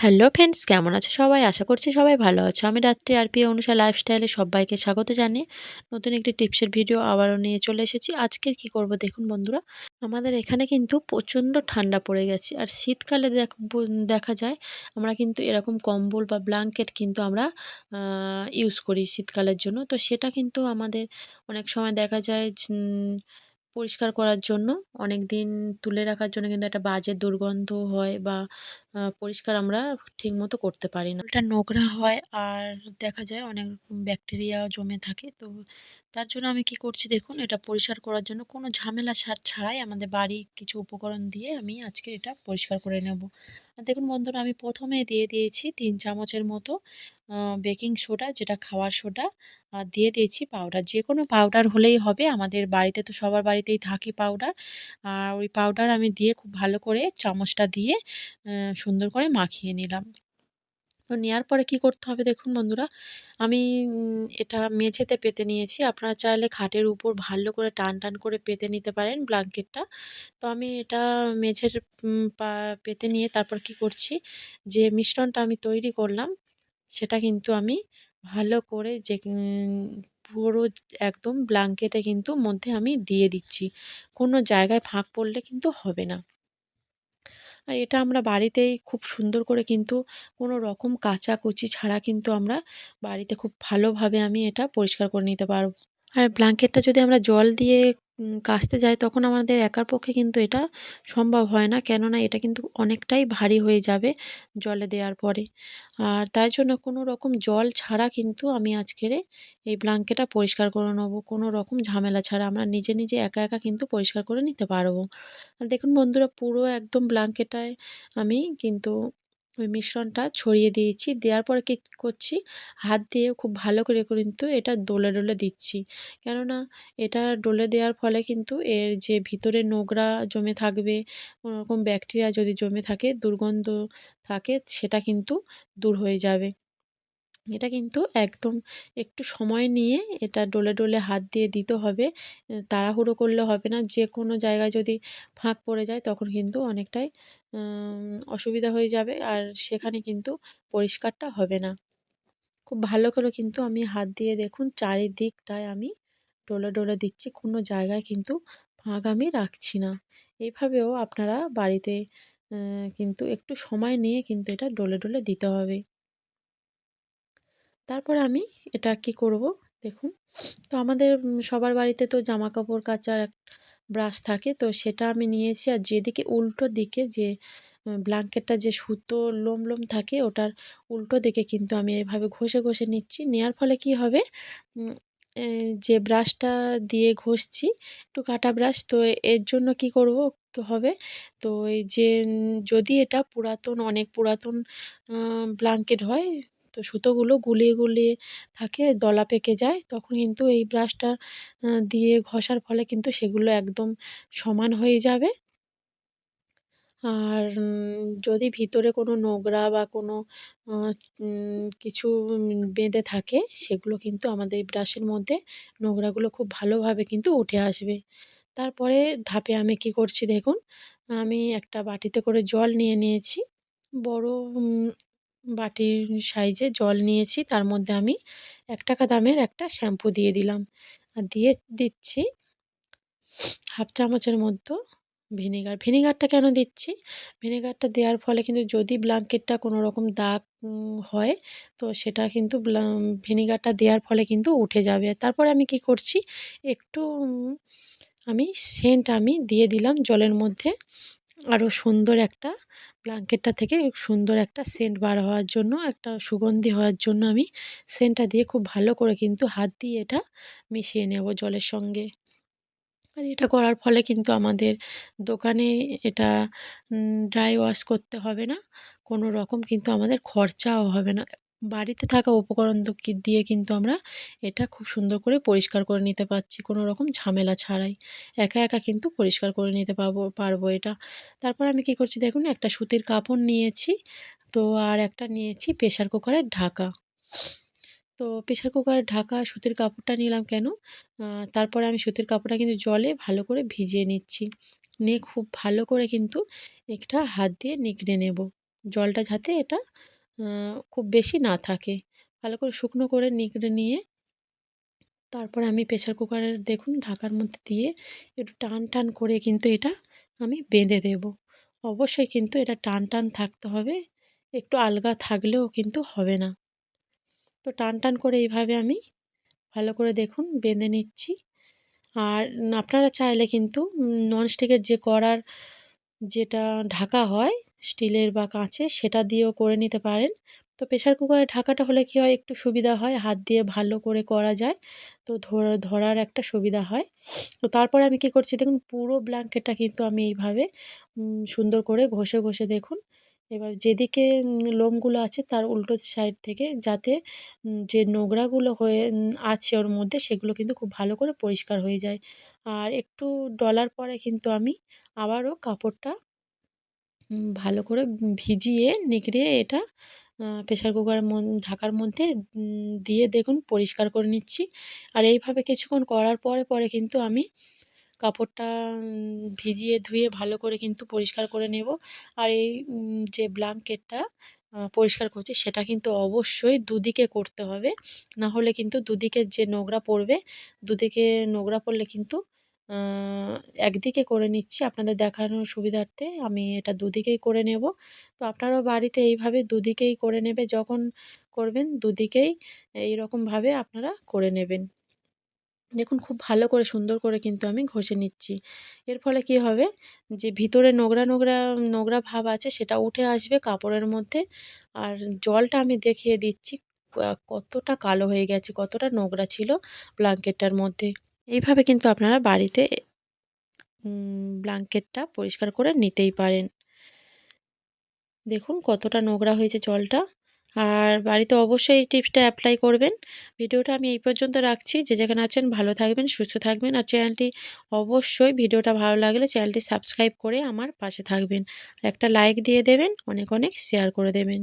Hello friends কেমন আছো সবাই? আশা করছি সবাই ভালো আছো। আমি রাত্রি আর পি অনুষা লাইফস্টাইলে সবাইকে স্বাগত জানিয়ে নতুন একটি টিপসের ভিডিও আবারও নিয়ে চলে এসেছি। আজকের কি করব দেখুন বন্ধুরা, আমাদের এখানে কিন্তু প্রচণ্ড ঠান্ডা পড়ে গেছে আর শীতকালে দেখ দেখা যায় আমরা কিন্তু এরকম কম্বল বা ব্ল্যাঙ্কেট কিন্তু আমরা ইউজ করি শীতকালের জন্য। তো সেটা কিন্তু আমাদের অনেক সময় দেখা যায় পরিষ্কার করার জন্য। অনেক দিন তুলে রাখার জন্য কিন্তু একটা বাজে দুর্গন্ধ হয় বা পরিষ্কার আমরা ঠিকমতো করতে পারি না। এটা নোংরা হয় আর দেখা যায় অনেক ব্যাকটেরিয়া জমে থাকে। তো তার জন্য আমি কি করছি দেখুন, এটা পরিষ্কার করার জন্য কোনো ঝামেলা সার ছাড়াই আমাদের বাড়ির কিছু উপকরণ দিয়ে আমি আজকে এটা পরিষ্কার করে নেব। দেখুন বন্ধুরা, আমি প্রথমে দিয়ে দিয়েছি তিন চামচের মতো বেকিং সোডা, যেটা খাওয়ার সোডা দিয়ে দিয়েছি পাউডার। যে কোনো পাউডার হলেই হবে, আমাদের বাড়িতে তো সবার বাড়িতেই থাকে পাউডার। আর ওই পাউডার আমি দিয়ে খুব ভালো করে চামচটা দিয়ে সুন্দর করে মাখিয়ে নিলাম। তো নেওয়ার পরে কি করতে হবে দেখুন বন্ধুরা, আমি এটা মেঝেতে পেতে নিয়েছি। আপনারা চাইলে খাটের উপর ভালো করে টান টান করে পেতে নিতে পারেন ব্ল্যাঙ্কেটটা তো আমি এটা মেঝের পেতে নিয়ে তারপর কি করছি, যে মিশ্রণটা আমি তৈরি করলাম সেটা কিন্তু আমি ভালো করে যে পুরো একদম ব্ল্যাঙ্কেটে কিন্তু মধ্যে আমি দিয়ে দিচ্ছি। কোনো জায়গায় ফাঁক পড়লে কিন্তু হবে না। আর এটা আমরা বাড়িতেই খুব সুন্দর করে কিন্তু কোনো রকম কাচাকুচি ছাড়া কিন্তু আমরা বাড়িতে খুব ভালোভাবে আমি এটা পরিষ্কার করে নিতে পারব। আর ব্ল্যাঙ্কেটটা যদি আমরা জল দিয়ে কাচতে যাই তখন আমাদের একার পক্ষে কিন্তু এটা সম্ভব হয় না। কেননা এটা কিন্তু অনেকটাই ভারী হয়ে যাবে জলে দেওয়ার পরে। আর তাই জন্য কোনো রকম জল ছাড়া কিন্তু আমি আজকের এই ব্ল্যাঙ্কেটটা পরিষ্কার করে নেব। কোনো রকম ঝামেলা ছাড়া আমরা নিজে নিজে একা একা কিন্তু পরিষ্কার করে নিতে পারব। আর দেখুন বন্ধুরা, পুরো একদম ব্ল্যাঙ্কেটায় আমি কিন্তু ওই মিশ্রণটা ছড়িয়ে দিয়েছি। দেওয়ার পরে কী করছি? হাত দিয়ে খুব ভালো করে কিন্তু এটা দোলে ডলে দিচ্ছি। কেননা এটা ডলে দেওয়ার ফলে কিন্তু এর যে ভিতরে নোংরা জমে থাকবে, কোনোরকম ব্যাকটেরিয়া যদি জমে থাকে, দুর্গন্ধ থাকে, সেটা কিন্তু দূর হয়ে যাবে। এটা কিন্তু একদম একটু সময় নিয়ে এটা ডলে ডলে হাত দিয়ে দিতে হবে। তাড়াহুড়ো করলে হবে না। যে কোনো জায়গায় যদি ফাঁক পড়ে যায় তখন কিন্তু অনেকটাই অসুবিধা হয়ে যাবে আর সেখানে কিন্তু পরিষ্কারটা হবে না। খুব ভালো করে কিন্তু আমি হাত দিয়ে দেখুন চারিদিকটায় আমি ডলে ডলে দিচ্ছি। কোনো জায়গায় কিন্তু ফাঁক আমি রাখছি না। এইভাবেও আপনারা বাড়িতে কিন্তু একটু সময় নিয়ে কিন্তু এটা ডলে ডলে দিতে হবে। তারপরে আমি এটা কি করব? দেখুন। তো আমাদের সবার বাড়িতে তো জামা কাপড় কাচার এক ব্রাশ থাকে। তো সেটা আমি নিয়েছি। আর যেদিকে উল্টো দিকে যে ব্ল্যাঙ্কেটটা যে সুতো লোম লোম থাকে, ওটার উল্টো দিকে কিন্তু আমি এভাবে ঘষে ঘষে নিচ্ছি। নেওয়ার ফলে কি হবে? যে ব্রাশটা দিয়ে ঘষছি, একটু কাটা ব্রাশ, তো এর জন্য কি করব? হবে? তো এই যে যদি এটা পুরাতন, অনেক পুরাতন ব্ল্যাঙ্কেট হয় তো সুতোগুলো গুলিয়ে গুলিয়ে থাকে, দলা পেকে যায়। তখন কিন্তু এই ব্রাশটা দিয়ে ঘষার ফলে কিন্তু সেগুলো একদম সমান হয়ে যাবে। আর যদি ভিতরে কোনো নোংরা বা কোনো কিছু বেঁধে থাকে, সেগুলো কিন্তু আমাদের ব্রাশের মধ্যে নোংরাগুলো খুব ভালোভাবে কিন্তু উঠে আসবে। তারপরে ধাপে আমি কি করছি দেখুন, আমি একটা বাটিতে করে জল নিয়ে নিয়েছি। বড় বাটির সাইজে জল নিয়েছি, তার মধ্যে আমি এক টাকা দামের একটা শ্যাম্পু দিয়ে দিলাম। আর দিয়ে দিচ্ছি হাফ চামচের মতো ভিনেগার। ভিনেগারটা কেন দিচ্ছি? ভিনেগারটা দেওয়ার ফলে কিন্তু যদি ব্ল্যাঙ্কেটটা কোনো রকম দাগ হয়, তো সেটা কিন্তু ভিনেগারটা দেওয়ার ফলে কিন্তু উঠে যাবে। তারপরে আমি কি করছি? একটু আমি সেন্ট আমি দিয়ে দিলাম জলের মধ্যে। আরও সুন্দর একটা ব্ল্যাঙ্কেটটা থেকে সুন্দর একটা সেন্ট বার হওয়ার জন্য, একটা সুগন্ধি হওয়ার জন্য আমি সেন্টটা দিয়ে খুব ভালো করে কিন্তু হাত দিয়ে এটা মিশিয়ে নেব জলের সঙ্গে। আর এটা করার ফলে কিন্তু আমাদের দোকানে এটা ড্রাই ওয়াশ করতে হবে না, কোনো রকম কিন্তু আমাদের খরচাও হবে না। বাড়িতে থাকা উপকরণ দিয়ে কিন্তু আমরা এটা খুব সুন্দর করে পরিষ্কার করে নিতে পারছি, কোনো রকম ঝামেলা ছাড়াই। একা একা কিন্তু পরিষ্কার করে নিতে পারব পারব এটা। তারপর আমি কি করছি দেখুন, একটা সুতির কাপড় নিয়েছি, তো আর একটা নিয়েছি প্রেশার কুকারের ঢাকা। তো প্রেশার কুকারের ঢাকা, সুতির কাপড়টা নিলাম কেন? তারপরে আমি সুতির কাপড়টা কিন্তু জলে ভালো করে ভিজিয়ে নিচ্ছি। নিয়ে খুব ভালো করে কিন্তু একটা হাত দিয়ে নিগড়ে নেব। জলটা যাতে এটা খুব বেশি না থাকে। ভালো করে শুকনো করে নিগড়ে নিয়ে তারপর আমি প্রেশার কুকারের দেখুন ঢাকার মধ্যে দিয়ে একটু টান টান করে কিন্তু এটা আমি বেঁধে দেব। অবশ্যই কিন্তু এটা টান টান থাকতে হবে, একটু আলগা থাকলেও কিন্তু হবে না। তো টান টান করে এইভাবে আমি ভালো করে দেখুন বেঁধে নিচ্ছি। আর আপনারা চাইলে কিন্তু ননস্টিকের যে করার যেটা ঢাকা হয় স্টিলের বা কাঁচের সেটা দিয়েও করে নিতে পারেন। তো প্রেশার কুকারে ঢাকাটা হলে কী হয়? একটু সুবিধা হয়, হাত দিয়ে ভালো করে করা যায়। তো ধরার একটা সুবিধা হয়। তো তারপরে আমি কী করছি? দেখুন, পুরো ব্ল্যাঙ্কেটটা কিন্তু আমি এইভাবে সুন্দর করে ঘষে ঘষে দেখুন। এবার যেদিকে লোমগুলো আছে তার উল্টো সাইড থেকে যাতে যে নোংরাগুলো হয়ে আছে ওর মধ্যে সেগুলো কিন্তু খুব ভালো করে পরিষ্কার হয়ে যায়। আর একটু ডলার পরে কিন্তু আমি আবারও কাপড়টা ভালো করে ভিজিয়ে নিগড়ে এটা প্রেশার কুকারের ঢাকার মধ্যে দিয়ে দেখুন পরিষ্কার করে নিচ্ছি। আর এইভাবে কিছুক্ষণ করার পরে পরে কিন্তু আমি কাপড়টা ভিজিয়ে ধুয়ে ভালো করে কিন্তু পরিষ্কার করে নেব। আর এই যে ব্ল্যাঙ্কেটটা পরিষ্কার করছি, সেটা কিন্তু অবশ্যই দুদিকে করতে হবে। না হলে কিন্তু দুদিকের যে নোংরা পড়বে, দুদিকে নোংরা পড়লে কিন্তু একদিকে করে নিচ্ছি আপনাদের দেখানোর সুবিধার্থে, আমি এটা দুদিকেই করে নেব। তো আপনারাও বাড়িতে এইভাবে দুদিকেই করে নেবে, যখন করবেন দুদিকেই এইরকমভাবে আপনারা করে নেবেন। দেখুন খুব ভালো করে, সুন্দর করে কিন্তু আমি ঘষে নিচ্ছি। এর ফলে কি হবে যে ভিতরে নোংরা নোংরা নোংরা ভাব আছে, সেটা উঠে আসবে কাপড়ের মধ্যে। আর জলটা আমি দেখিয়ে দিচ্ছি কতটা কালো হয়ে গেছে, কতটা নোংরা ছিল ব্ল্যাঙ্কেটটার মধ্যে। এইভাবে কিন্তু আপনারা বাড়িতে ব্ল্যাঙ্কেটটা পরিষ্কার করে নিতেই পারেন। দেখুন কতটা নোংরা হয়েছে জলটা। আর বাড়িতে অবশ্যই এই টিপসটা অ্যাপ্লাই করবেন। ভিডিওটা আমি এই পর্যন্ত রাখছি। যে যেখানে আছেন ভালো থাকবেন, সুস্থ থাকবেন। আর চ্যানেলটি অবশ্যই ভিডিওটা ভালো লাগলে চ্যানেলটি সাবস্ক্রাইব করে আমার পাশে থাকবেন। একটা লাইক দিয়ে দেবেন, অনেক অনেক শেয়ার করে দেবেন।